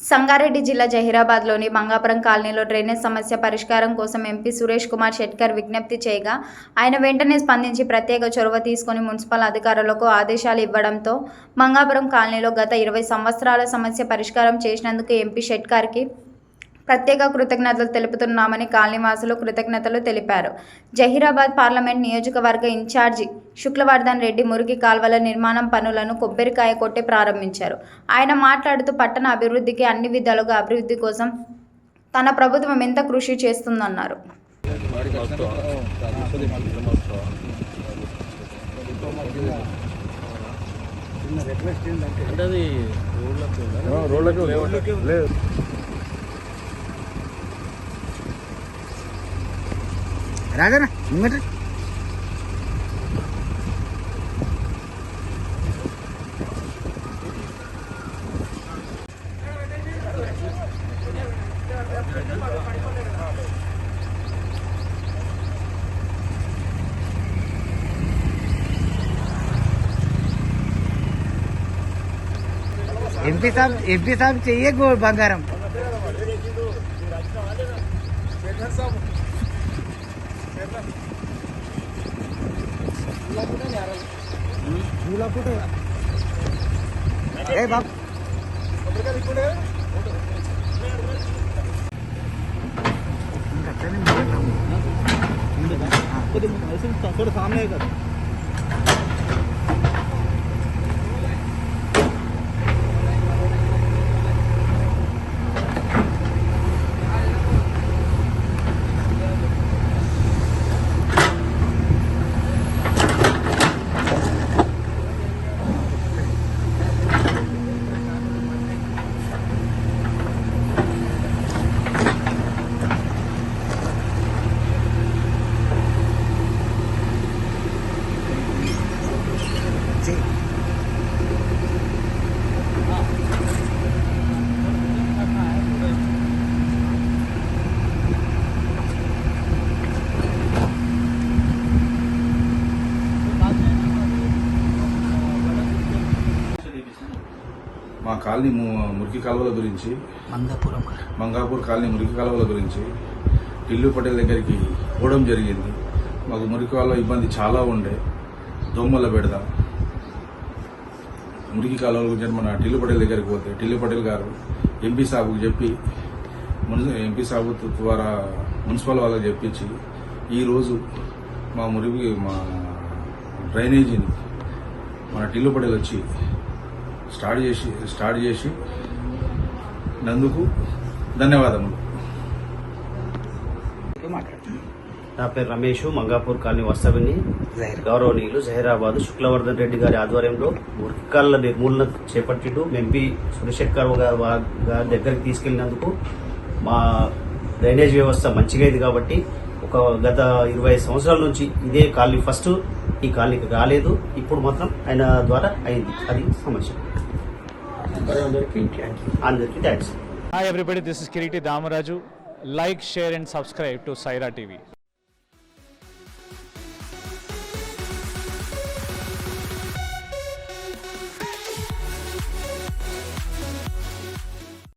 సంగారెడ్డి జిల్లా జహీరాబాద్లోని మంగాపురం కాలనీలో డ్రైనేజ్ సమస్య పరిష్కారం కోసం ఎంపీ సురేష్ కుమార్ షెట్కర్ విజ్ఞప్తి చేయగా ఆయన వెంటనే స్పందించి ప్రత్యేక చొరవ తీసుకుని మున్సిపల్ అధికారులకు ఆదేశాలు ఇవ్వడంతో మంగాపురం కాలనీలో గత ఇరవై సంవత్సరాల సమస్య పరిష్కారం చేసినందుకు ఎంపీ షెట్కర్కి ప్రత్యేక కృతజ్ఞతలు తెలుపుతున్నామని కాలనీవాసులు కృతజ్ఞతలు తెలిపారు. జహీరాబాద్ పార్లమెంట్ నియోజకవర్గ ఇన్ఛార్జి శుక్లవర్ధన్ రెడ్డి మురికి కాల్వల నిర్మాణం పనులను కొబ్బరికాయ కొట్టి ప్రారంభించారు. ఆయన మాట్లాడుతూ పట్టణ అభివృద్ధికి అన్ని విధాలుగా అభివృద్ధి కోసం తన ప్రభుత్వం ఎంత కృషి చేస్తుందన్నారు. రోడ్లకు రోడ్లకి రాజనా ముంగట. ఎంపీ సాబ్ ఎంపీ సాబ్ చెయ్యే झूला कुठे ए बाप। हाँ। तो तो थोड़ा सामने है కాలనీ మురికి కాలువల గురించి మంగపురం మంగాపూర్ కాలనీ మురికి కాలువల గురించి టిల్లు పటేల్ దగ్గరికి పోవడం జరిగింది. మాకు మురికి కాలువ ఇబ్బంది చాలా ఉండే. దోమల బెడద మురికి కాలువల గురించి మన టిల్లు పటేల్ దగ్గరికి పోతే టిల్లు పటేల్ గారు ఎంపీ సాబుకు చెప్పి ఎంపీ సాబు ద్వారా మున్సిపల్ వాళ్ళకి చెప్పించి ఈరోజు మా మురికి మా డ్రైనేజీని మన టిల్లు పటేల్ వచ్చి స్టార్ట్ చేసి స్టార్ట్ చేసి నందుకు ధన్యవాదములు. నా పేరు రమేష్ మంగాపూర్ కాలనీ వస్తవిని. గౌరవనీయులు జహీరాబాద్ శుక్లవర్ధన్ రెడ్డి గారి ఆధ్వర్యంలో మురికాళ్ళ నిర్మూలన చేపట్టిండు. ఎంపీ సురేషెక్కర్ గారి దగ్గరికి తీసుకెళ్ళినందుకు మా డ్రైనేజ్ వ్యవస్థ మంచిగా ఇది కాబట్టి ఒక గత ఇరవై సంవత్సరాల నుంచి ఇదే కాలనీ ఫస్ట్ ఈ కాలనీకి రాలేదు. ఇప్పుడు మాత్రం ఆయన ద్వారా అయింది. అది సమస్య. అందరికీ thanks Hi everybody, this is Kiriti Damaraju. Like, share and subscribe to Saira TV.